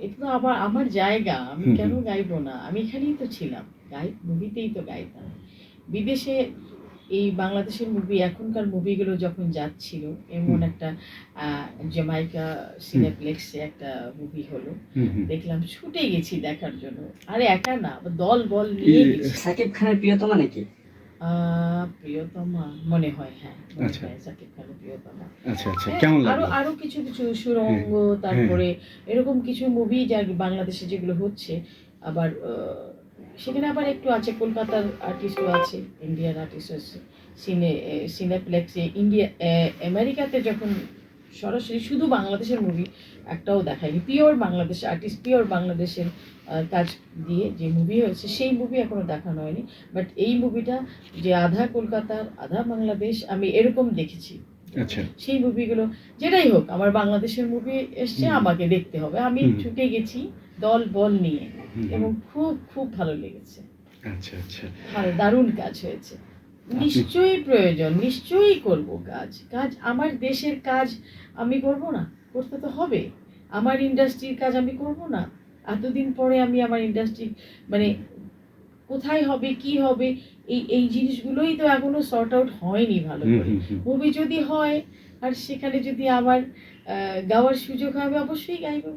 এটা তো আবার আমার জায়গা আমি কেন গাইবো না? আমি এখানেই তো ছিলাম গাই মুভিতেই তো গাইতাম। বিদেশে এই বাংলাদেশের মুভি এখনকার মুভিগুলো যখন যাচ্ছিল এমন একটা আহ, জ্যামাইকা সিনেপ্লেক্সে একটা মুভি হলো। দেখলাম ছুটে গেছি দেখার জন্য। আরে একা না দল বল নিয়ে সাকিব খানের প্রিয়তমা নাকি? প্রিয়তমা মনে হয় হ্যাঁ মনে আচ্ছা। হয় সাকিব খানের প্রিয়তমা। আচ্ছা আচ্ছা হ্যাঁ, কেমন আরও লাগল? আরও কিছু কিছু সুরঙ্গ তারপরে এরকম কিছু মুভি যা বাংলাদেশে যেগুলো হচ্ছে আবার সেখানে আবার একটু আছে কলকাতার আর্টিস্টও আছে ইন্ডিয়ান আর্টিস্ট আছে সিনে সিনেপ্লেক্সে ইন্ডিয়া আমেরিকাতে যখন সরাসরি শুধু বাংলাদেশের মুভি একটাও দেখায়নি। পিওর বাংলাদেশ আর্টিস্ট পিওর বাংলাদেশের কাজ দিয়ে যে মুভি হয়েছে সেই মুভি এখনও দেখানো হয়নি। বাট এই মুভিটা যে আধা কলকাতার আধা বাংলাদেশ আমি এরকম দেখেছি। আচ্ছা। সেই মুভিগুলো যেটাই হোক আমার বাংলাদেশের মুভি এসছে আমাকে দেখতে হবে। আমি। ছুটে গেছি দল বল নিয়ে। এবং খুব খুব ভালো লেগেছে। আচ্ছা আচ্ছা। দারুণ কাজ হয়েছে। নিশ্চয়ই প্রয়োজন নিশ্চয়ই করব কাজ। কাজ আমার দেশের কাজ আমি করব না করতে তো হবে। আমার ইন্ডাস্ট্রির কাজ আমি করব না। এতদিন পরে আমি আমার ইন্ডাস্ট্রি মানে কোথায় হবে কি হবে এই এই জিনিসগুলোই তো এখনও সর্ট আউট হয়নি ভালো করে। মুভি যদি হয় আর সেখানে যদি আমার গাওয়ার সুযোগ হবে অবশ্যই গাইবো।